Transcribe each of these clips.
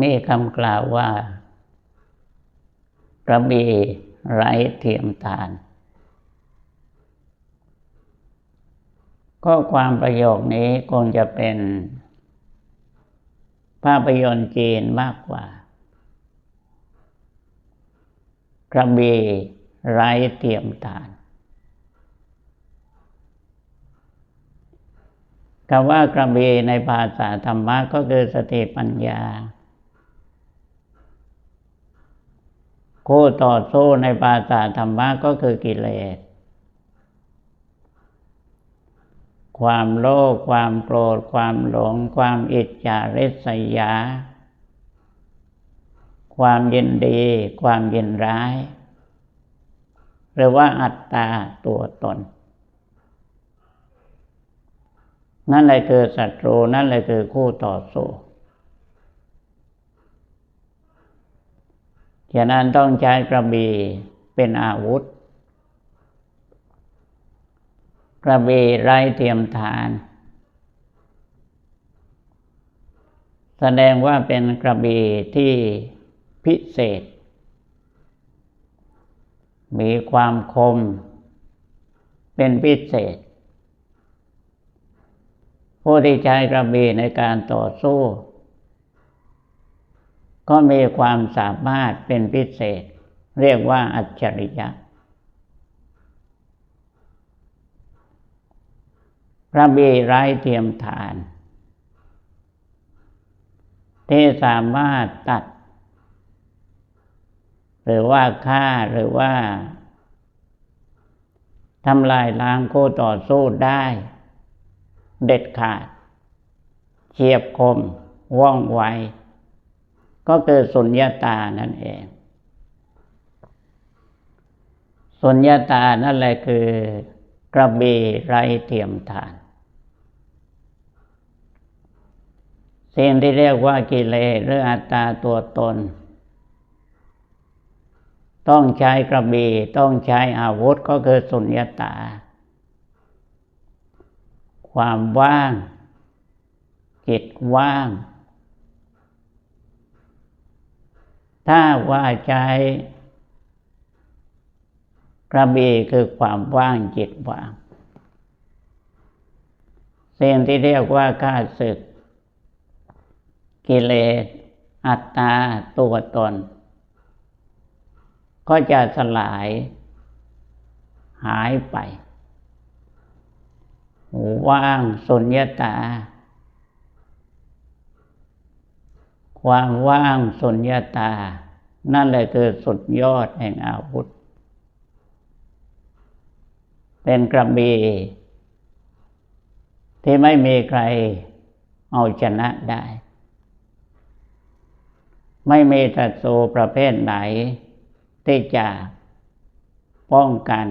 มีคำกล่าวว่ากระบี่ไร้เทียมทานก็ความประโยคนี้คงจะเป็น ภาพยนตร์จีนมากกว่า กระบี่ไร้เทียมทานคำว่ากระบี่ในภาษาธรรมะก็คือสติปัญญา คู่ต่อสู้ในภาษาธรรมะก็คือกิเลส ความโลภความโกรธ ความหลง ความอิจฉาริษยา ความยินดี ความยินร้าย หรือว่าอัตตาตัวตน นั่นเลยคือศัตรูนั่นเลยคือคู่ต่อสู้ ฉะนั้นต้องใช้กระบี่เป็นอาวุธ กระบี่ไร้เทียมทาน แสดงว่าเป็นกระบี่ที่พิเศษ มีความคม เป็นพิเศษ ผู้ที่ใช้กระบี่ในการต่อสู้ ก็มีความสามารถเป็นพิเศษ เรียกว่าอัจฉริยะ พระบีไร้เทียมฐาน ที่สามารถตัด หรือว่าฆ่าหรือว่าทำลายล้างคู่ต่อสู้ได้ เด็ดขาดเฉียบคมว่องไว ก็คือสุญญาตานั่นเองสุญญาตานั่นแหละคือกระบี่ไรเทียมทานสิ่งที่เรียกว่ากิเลสหรืออัตตาตัวตน ต้องใช้กระบี่ต้องใช้อาวุธก็คือสุญญาตา ความว่าง จิตว่าง ถ้าว่าใช้กระบีคือความว่างจิตว่างสิ่งที่เรียกว่าข้าศึก กิเลส อัตตา ตัวตน ก็จะสลาย หายไปว่างสุญญตา ความว่างสุญญาตา นั่นแหละคือสุดยอดแห่งอาวุธ เป็นกระบี่ที่ไม่มีใครเอาชนะได้ ไม่มีศัตรูประเภทไหน ที่จะป้องกัน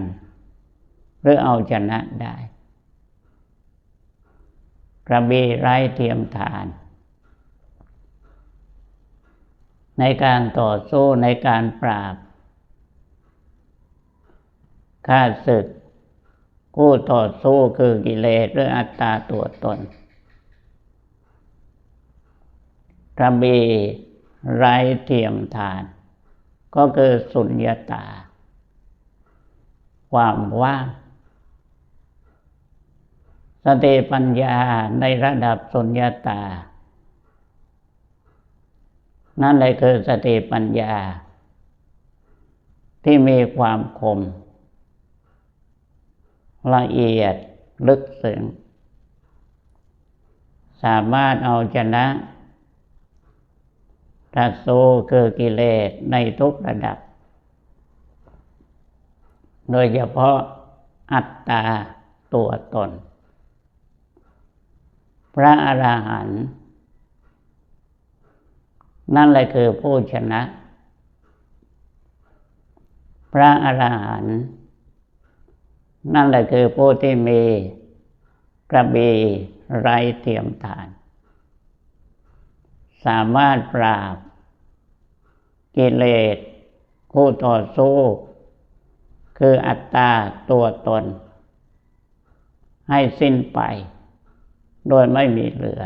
หรือเอาชนะได้ กระบี่ไร้เทียมทาน ในการต่อสู้ในการปราบข้าศึกกู้ต่อสู้คือกิเลสหรืออัตตาตัวตนระบีไรเทียมทาน ก็คือสุญญาตา ความว่าง สติปัญญาในระดับสุญญาตา นั่นเลยคือสติปัญญา ที่มีความคม ละเอียดลึกซึ้งสามารถเอาชนะตัดสู้คือกิเลสในทุกระดับ โดยเฉพาะอัตตาตัวตน พระอรหันต์ นั่นแหละคือผู้ชนะ พระอรหันต์นั่นแหละคือผู้ที่มีกระบีไรเทียมทาน สามารถปราบ กิเลสผู้ต่อสู้ คืออัตตาตัวตน ให้สิ้นไป โดยไม่มีเหลือ